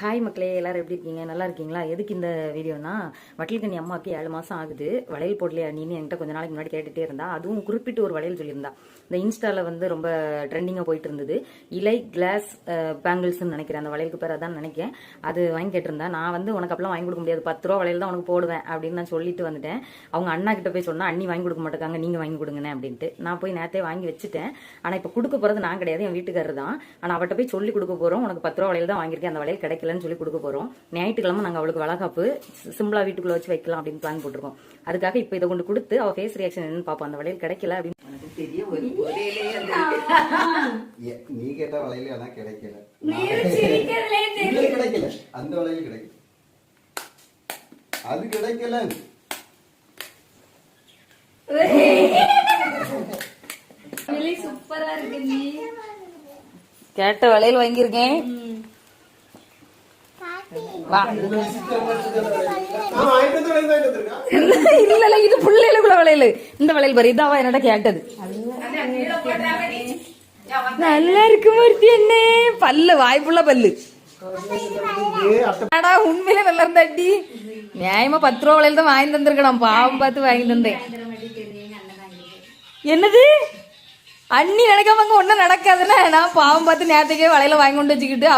Hi மக்களே எல்லாரும் எப்படி இருக்கீங்க? நல்லா இருக்கீங்களா? எதுக்கு இந்த வீடியோனா வட்டில்கண்ணி அம்மாவுக்கு ஏழு மாதம் ஆகுது. வளையல் போடலையா நீன்னு என்கிட்ட கொஞ்ச நாளைக்கு முன்னாடி கேட்டுகிட்டே இருந்தா. அதுவும் குறிப்பிட்டு ஒரு வளையல் சொல்லியிருந்தா. இந்த இன்ஸ்டாவில் வந்து ரொம்ப ட்ரெண்டிங்காக போயிட்டு இருந்தது. இலை கிளாஸ் பேங்கிள்ஸ்னு நினைக்கிறேன். அந்த வளையலுக்கு பேர் அதான் நினைக்கிறேன். அது வாங்கி கேட்டிருந்தேன் நான் வந்து உனக்கு அப்பெல்லாம் வாங்கி கொடுக்க முடியாது. பத்து ரூபா வளையல் தான் உனக்கு போடுவேன் அப்படின்னு நான் சொல்லிட்டு வந்துட்டேன். அவங்க அண்ணா கிட்ட போய் சொன்னால் அண்ணி வாங்கி கொடுக்க மாட்டாங்க நீங்கள் வாங்கி கொடுங்கண்ணே அப்படின்ட்டு. நான் போய் நேரத்தே வாங்கி வச்சுட்டேன். ஆனால் இப்போ கொடுக்க போகிறது நான் கிடையாது. என் வீட்டுக்காரர் தான். ஆனால் அவட்ட போய் சொல்லி கொடுக்க போகிறோம் உனக்கு பத்து ரூபா வளையல் தான் வாங்கியிருக்கேன். அந்த வளையல் கிடைக்கல. கிடைக்கலன்னு சொல்லி கொடுக்க போகிறோம் ஞாயிற்றுக்கிழமை நாங்கள் அவளுக்கு வளகாப்பு சிம்பிளா வீட்டுக்குள்ள வச்சு வைக்கலாம் அப்படின்னு பிளான் போட்டிருக்கோம். அதுக்காக இப்போ இதை கொண்டு கொடுத்து அவள் ஃபேஸ் ரியாக்ஷன் என்னன்னு பார்ப்போம் அந்த வளையல் கிடைக்கல அப்படின்னு நீ கேட்ட வளையல அதான் கிடைக்கல. கிடைக்கல. அந்த வளையல் கிடைக்கல. அது கிடைக்கல. கேட்ட வளையல் வாங்கியிருக்கேன். இல்ல இது பிள்ளைகளுக்குள்ள வளையல். இந்த வளையல் பாரு இதாவா என்னோட கேட்டது. நல்லா இருக்கு மூர்த்தி என்ன பல்லு வாய்ப்புள்ள பல்லு. உண்மையிலே நல்லா இருந்தாட்டி நியாயமா பத்து ரூபா வளையல் தான் வாங்கி தந்திருக்கணும். பாவம் பார்த்து வாங்கி தந்தேன். என்னது? அண்ணி நினைக்காம ஒண்ணும் நடக்காதுன்னா நான் பாவம் பார்த்து நேரத்துக்கே வளையல வாங்கி கொண்டு வச்சுக்கிட்டு